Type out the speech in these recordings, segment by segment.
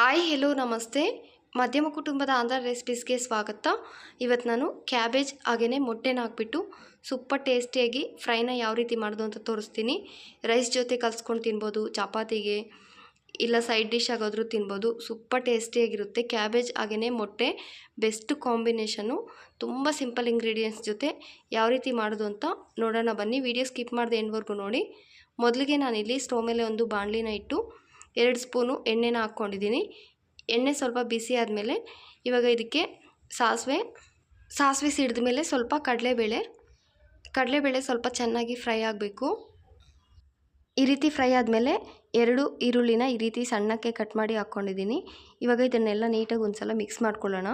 Hi hello ನಮಸ್ತೆ. ಮಧ್ಯಮ ಕುಟುಂಬದ ಆಂಧ್ರ ರೆಸಿಪೀಸ್ಗೆ ಸ್ವಾಗತ. ಇವತ್ತು ನಾನು ಕ್ಯಾಬೇಜ್ ಹಾಗೆಯೇ ಮೊಟ್ಟೆನ ಹಾಕ್ಬಿಟ್ಟು ಸೂಪರ್ ಟೇಸ್ಟಿಯಾಗಿ ಫ್ರೈನ ಯಾವ ರೀತಿ ಮಾಡೋದು ಅಂತ ತೋರಿಸ್ತೀನಿ. ರೈಸ್ ಜೊತೆ ಕಲ್ಸ್ಕೊಂಡು ತಿನ್ಬೋದು, ಚಪಾತಿಗೆ ಇಲ್ಲ ಸೈಡ್ ಡಿಶ್ ಆಗಾದರೂ ತಿನ್ಬೋದು. ಸೂಪರ್ ಟೇಸ್ಟಿಯಾಗಿರುತ್ತೆ ಕ್ಯಾಬೇಜ್ ಹಾಗೆಯೇ ಮೊಟ್ಟೆ. ಬೆಸ್ಟ್ ಕಾಂಬಿನೇಷನು ತುಂಬ ಸಿಂಪಲ್ ಇಂಗ್ರೀಡಿಯೆಂಟ್ಸ್ ಜೊತೆ ಯಾವ ರೀತಿ ಮಾಡೋದು ಅಂತ ನೋಡೋಣ ಬನ್ನಿ. ವಿಡಿಯೋ ಸ್ಕಿಪ್ ಮಾಡಿದೆ ಎಂಡ್ವರೆಗೂ ನೋಡಿ. ಮೊದಲಿಗೆ ನಾನಿಲ್ಲಿ ಸ್ಟೋವ್ ಮೇಲೆ ಒಂದು ಬಾಣಲಿನ ಇಟ್ಟು ಎರಡು ಸ್ಪೂನು ಎಣ್ಣೆನ ಹಾಕ್ಕೊಂಡಿದ್ದೀನಿ. ಎಣ್ಣೆ ಸ್ವಲ್ಪ ಬಿಸಿ ಆದಮೇಲೆ ಇವಾಗ ಇದಕ್ಕೆ ಸಾಸಿವೆ ಸಾಸಿವೆ ಸಿಡಿದ ಮೇಲೆ ಸ್ವಲ್ಪ ಕಡಲೆಬೇಳೆ ಕಡಲೆಬೇಳೆ ಸ್ವಲ್ಪ ಚೆನ್ನಾಗಿ ಫ್ರೈ ಆಗಬೇಕು. ಈ ರೀತಿ ಫ್ರೈ ಆದಮೇಲೆ ಎರಡು ಈರುಳ್ಳಿನ ಈ ರೀತಿ ಸಣ್ಣಕ್ಕೆ ಕಟ್ ಮಾಡಿ ಹಾಕ್ಕೊಂಡಿದ್ದೀನಿ. ಇವಾಗ ಇದನ್ನೆಲ್ಲ ನೀಟಾಗಿ ಒಂದು ಸಲ ಮಿಕ್ಸ್ ಮಾಡ್ಕೊಳ್ಳೋಣ.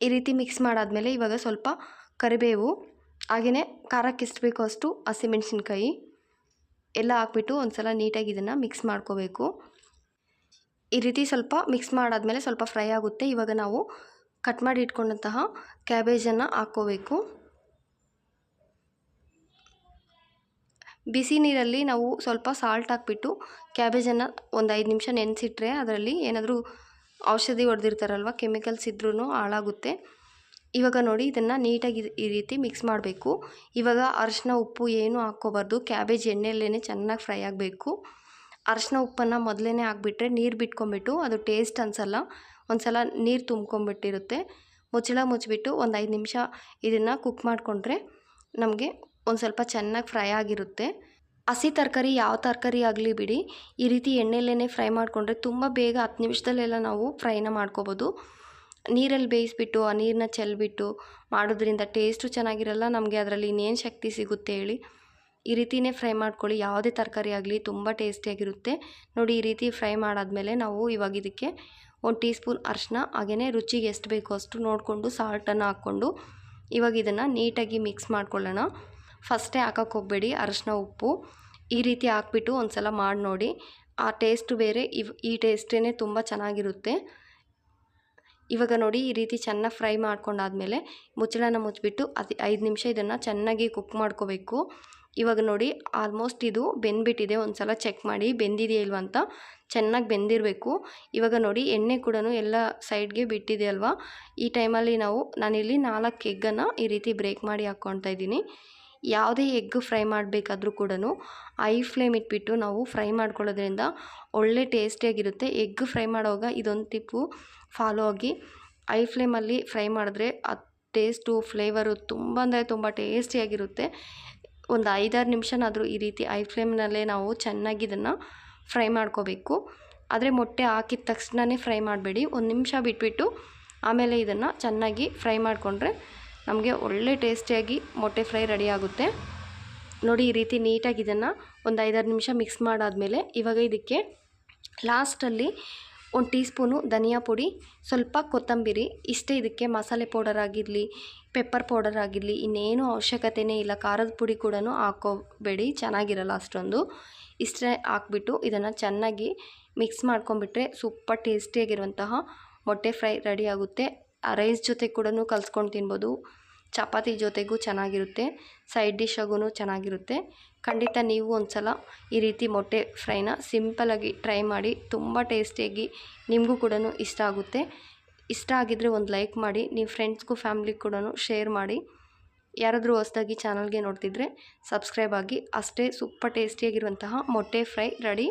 ಈ ರೀತಿ ಮಿಕ್ಸ್ ಮಾಡಾದಮೇಲೆ ಇವಾಗ ಸ್ವಲ್ಪ ಕರಿಬೇವು ಹಾಗೆಯೇ ಖಾರಕ್ಕೆ ಎಷ್ಟು ಬೇಕೋ ಅಷ್ಟು ಹಸಿಮೆಣ್ಸಿನ್ಕಾಯಿ ಎಲ್ಲ ಹಾಕ್ಬಿಟ್ಟು ಒಂದು ಸಲ ನೀಟಾಗಿ ಇದನ್ನು ಮಿಕ್ಸ್ ಮಾಡ್ಕೋಬೇಕು. ಈ ರೀತಿ ಸ್ವಲ್ಪ ಮಿಕ್ಸ್ ಮಾಡಾದಮೇಲೆ ಸ್ವಲ್ಪ ಫ್ರೈ ಆಗುತ್ತೆ. ಇವಾಗ ನಾವು ಕಟ್ ಮಾಡಿ ಇಟ್ಕೊಂಡಂತಹ ಕ್ಯಾಬೇಜನ್ನು ಹಾಕ್ಕೋಬೇಕು. ಬಿಸಿ ನೀರಲ್ಲಿ ನಾವು ಸ್ವಲ್ಪ ಸಾಲ್ಟ್ ಹಾಕ್ಬಿಟ್ಟು ಕ್ಯಾಬೇಜನ್ನು ಒಂದು ಐದು ನಿಮಿಷ ನೆನೆಸಿಟ್ರೆ ಅದರಲ್ಲಿ ಏನಾದರೂ ಔಷಧಿ ಹೊಡೆದಿರ್ತಾರಲ್ವ ಕೆಮಿಕಲ್ಸ್ ಇದ್ರೂ ಹಾಳಾಗುತ್ತೆ. ಇವಾಗ ನೋಡಿ ಇದನ್ನು ನೀಟಾಗಿ ಈ ರೀತಿ ಮಿಕ್ಸ್ ಮಾಡಬೇಕು. ಇವಾಗ ಅರಶಿನ ಉಪ್ಪು ಏನೂ ಹಾಕ್ಕೋಬಾರ್ದು. ಕ್ಯಾಬೇಜ್ ಎಣ್ಣೆಯಲ್ಲೇ ಚೆನ್ನಾಗಿ ಫ್ರೈ ಆಗಬೇಕು. ಅರಶಿನ ಉಪ್ಪನ್ನು ಮೊದಲೇ ಹಾಕ್ಬಿಟ್ರೆ ನೀರು ಬಿಟ್ಕೊಂಬಿಟ್ಟು ಅದು ಟೇಸ್ಟ್ ಅನ್ಸಲ್ಲ. ಒಂದು ಸಲ ನೀರು ತುಂಬ್ಕೊಂಬಿಟ್ಟಿರುತ್ತೆ ಮುಚ್ಚಳ ಮುಚ್ಚಿಬಿಟ್ಟು ಒಂದು ಐದು ನಿಮಿಷ ಇದನ್ನು ಕುಕ್ ಮಾಡಿಕೊಂಡ್ರೆ ನಮಗೆ ಒಂದು ಸ್ವಲ್ಪ ಚೆನ್ನಾಗಿ ಫ್ರೈ ಆಗಿರುತ್ತೆ. ಹಸಿ ತರಕಾರಿ ಯಾವ ತರಕಾರಿ ಆಗಲಿ ಬಿಡಿ. ಈ ರೀತಿ ಎಣ್ಣೆಯಲ್ಲೇ ಫ್ರೈ ಮಾಡಿಕೊಂಡ್ರೆ ತುಂಬ ಬೇಗ ಹತ್ತು ನಿಮಿಷದಲ್ಲೆಲ್ಲ ನಾವು ಫ್ರೈನ ಮಾಡ್ಕೋಬೋದು. ನೀರಲ್ಲಿ ಬೇಯಿಸ್ಬಿಟ್ಟು, ಆ ನೀರನ್ನ ಚೆಲ್ಲಿಬಿಟ್ಟು ಮಾಡೋದ್ರಿಂದ ಟೇಸ್ಟು ಚೆನ್ನಾಗಿರಲ್ಲ, ನಮಗೆ ಅದರಲ್ಲಿ ಇನ್ನೇನು ಶಕ್ತಿ ಸಿಗುತ್ತೆ ಹೇಳಿ. ಈ ರೀತಿಯೇ ಫ್ರೈ ಮಾಡ್ಕೊಳ್ಳಿ. ಯಾವುದೇ ತರಕಾರಿ ಆಗಲಿ ತುಂಬ ಟೇಸ್ಟಿಯಾಗಿರುತ್ತೆ. ನೋಡಿ, ಈ ರೀತಿ ಫ್ರೈ ಮಾಡಾದಮೇಲೆ ನಾವು ಇವಾಗ ಇದಕ್ಕೆ ಒಂದು ಟೀ ಸ್ಪೂನ್ ಅರಿಶಿನ ಹಾಗೆಯೇ ರುಚಿಗೆ ಎಷ್ಟು ಬೇಕೋ ಅಷ್ಟು ನೋಡಿಕೊಂಡು ಸಾಲ್ಟನ್ನು ಹಾಕ್ಕೊಂಡು ಇವಾಗ ಇದನ್ನು ನೀಟಾಗಿ ಮಿಕ್ಸ್ ಮಾಡ್ಕೊಳ್ಳೋಣ. ಫಸ್ಟೇ ಹಾಕೋಕ್ಕೆ ಹೋಗಬೇಡಿ ಅರಿಶಿನ ಉಪ್ಪು. ಈ ರೀತಿ ಹಾಕ್ಬಿಟ್ಟು ಒಂದು ಸಲ ಮಾಡಿ ನೋಡಿ ಆ ಟೇಸ್ಟು ಬೇರೆ, ಇವ್ ಈ ಟೇಸ್ಟೇ ತುಂಬ ಚೆನ್ನಾಗಿರುತ್ತೆ. ಇವಾಗ ನೋಡಿ ಈ ರೀತಿ ಚೆನ್ನಾಗಿ ಫ್ರೈ ಮಾಡ್ಕೊಂಡಾದಮೇಲೆ ಮುಚ್ಚಳನ ಮುಚ್ಚಿಬಿಟ್ಟು ಅದು ಐದು ನಿಮಿಷ ಇದನ್ನು ಚೆನ್ನಾಗಿ ಕುಕ್ ಮಾಡ್ಕೋಬೇಕು. ಇವಾಗ ನೋಡಿ ಆಲ್ಮೋಸ್ಟ್ ಇದು ಬೆಂದ್ಬಿಟ್ಟಿದೆ ಒಂದು ಸಲ ಚೆಕ್ ಮಾಡಿ ಬೆಂದಿದೆಯಾ ಇಲ್ವ ಅಂತ ಚೆನ್ನಾಗಿ ಬೆಂದಿರಬೇಕು. ಇವಾಗ ನೋಡಿ ಎಣ್ಣೆ ಕೂಡ ಎಲ್ಲ ಸೈಡ್ಗೆ ಬಿಟ್ಟಿದೆ ಅಲ್ವಾ? ಈ ಟೈಮಲ್ಲಿ ನಾವು ನಾನಿಲ್ಲಿ ನಾಲ್ಕು ಎಗ್ಗನ್ನು ಈ ರೀತಿ ಬ್ರೇಕ್ ಮಾಡಿ ಹಾಕ್ಕೊಳ್ತಾ ಇದ್ದೀನಿ. ಯಾವುದೇ ಎಗ್ ಫ್ರೈ ಮಾಡಬೇಕಾದ್ರೂ ಕೂಡ ಐ ಫ್ಲೇಮ್ ಇಟ್ಬಿಟ್ಟು ನಾವು ಫ್ರೈ ಮಾಡ್ಕೊಳ್ಳೋದ್ರಿಂದ ಒಳ್ಳೆ ಟೇಸ್ಟಿಯಾಗಿರುತ್ತೆ. ಎಗ್ ಫ್ರೈ ಮಾಡುವಾಗ ಇದೊಂದು ಟಿಪ್ಪು. ಫಾಲೋ ಆಗಿ ಐ ಫ್ಲೇಮಲ್ಲಿ ಫ್ರೈ ಮಾಡಿದ್ರೆ ಆ ಟೇಸ್ಟು, ಫ್ಲೇವರು ತುಂಬ ಅಂದರೆ ತುಂಬ ಟೇಸ್ಟಿಯಾಗಿರುತ್ತೆ. ಒಂದು ಐದಾರು ನಿಮಿಷನಾದರೂ ಈ ರೀತಿ ಐ ಫ್ಲೇಮ್ನಲ್ಲೇ ನಾವು ಚೆನ್ನಾಗಿ ಇದನ್ನು ಫ್ರೈ ಮಾಡ್ಕೋಬೇಕು. ಆದರೆ ಮೊಟ್ಟೆ ಹಾಕಿದ ತಕ್ಷಣವೇ ಫ್ರೈ ಮಾಡಬೇಡಿ. ಒಂದು ನಿಮಿಷ ಬಿಟ್ಬಿಟ್ಟು ಆಮೇಲೆ ಇದನ್ನು ಚೆನ್ನಾಗಿ ಫ್ರೈ ಮಾಡಿಕೊಂಡ್ರೆ ನಮಗೆ ಒಳ್ಳೆ ಟೇಸ್ಟಿಯಾಗಿ ಮೊಟ್ಟೆ ಫ್ರೈ ರೆಡಿ ಆಗುತ್ತೆ. ನೋಡಿ ಈ ರೀತಿ ನೀಟಾಗಿ ಇದನ್ನು ಒಂದು ಐದಾರು ನಿಮಿಷ ಮಿಕ್ಸ್ ಮಾಡಾದಮೇಲೆ ಇವಾಗ ಇದಕ್ಕೆ ಲಾಸ್ಟಲ್ಲಿ ಒಂದು ಟೀ ಸ್ಪೂನು ಧನಿಯಾ ಪುಡಿ, ಸ್ವಲ್ಪ ಕೊತ್ತಂಬರಿ, ಇಷ್ಟೇ ಇದಕ್ಕೆ ಮಸಾಲೆ ಪೌಡರ್ ಆಗಿರಲಿ, ಪೆಪ್ಪರ್ ಪೌಡರ್ ಆಗಿರಲಿ, ಇನ್ನೇನು ಅವಶ್ಯಕತೆಯೇ ಇಲ್ಲ. ಖಾರದ ಪುಡಿ ಕೂಡ ಹಾಕೋಬೇಡಿ, ಚೆನ್ನಾಗಿರಲ್ಲ ಅಷ್ಟೊಂದು. ಇಷ್ಟೇ ಹಾಕ್ಬಿಟ್ಟು ಇದನ್ನು ಚೆನ್ನಾಗಿ ಮಿಕ್ಸ್ ಮಾಡ್ಕೊಂಬಿಟ್ರೆ ಸೂಪರ್ ಟೇಸ್ಟಿಯಾಗಿರುವಂತಹ ಮೊಟ್ಟೆ ಫ್ರೈ ರೆಡಿ ಆಗುತ್ತೆ. ರೈಸ್ ಜೊತೆ ಕೂಡ ಕಲ್ಸ್ಕೊಂಡು ತಿನ್ಬೋದು. ಚಪಾತಿ ಜೊತೆಗೂ ಚೆನ್ನಾಗಿರುತ್ತೆ. ಸೈಡ್ ಡಿಶ್ ಆಗೂ ಚೆನ್ನಾಗಿರುತ್ತೆ. ಖಂಡಿತ ನೀವು ಒಂದು ಸಲ ಈ ರೀತಿ ಮೊಟ್ಟೆ ಫ್ರೈನ ಸಿಂಪಲಾಗಿ ಟ್ರೈ ಮಾಡಿ, ತುಂಬ ಟೇಸ್ಟಿಯಾಗಿ ನಿಮಗೂ ಕೂಡ ಇಷ್ಟ ಆಗುತ್ತೆ. ಇಷ್ಟ ಆಗಿದ್ದರೆ ಒಂದು ಲೈಕ್ ಮಾಡಿ, ನಿಮ್ಮ ಫ್ರೆಂಡ್ಸ್ಗೂ ಫ್ಯಾಮ್ಲಿಗೆ ಕೂಡ ಶೇರ್ ಮಾಡಿ. ಯಾರಾದರೂ ಹೊಸ್ದಾಗಿ ಚಾನಲ್ಗೆ ನೋಡ್ತಿದ್ರೆ ಸಬ್ಸ್ಕ್ರೈಬ್ ಆಗಿ, ಅಷ್ಟೇ ಸೂಪರ್ ಟೇಸ್ಟಿಯಾಗಿರುವಂತಹ ಮೊಟ್ಟೆ ಫ್ರೈ ರೆಡಿ.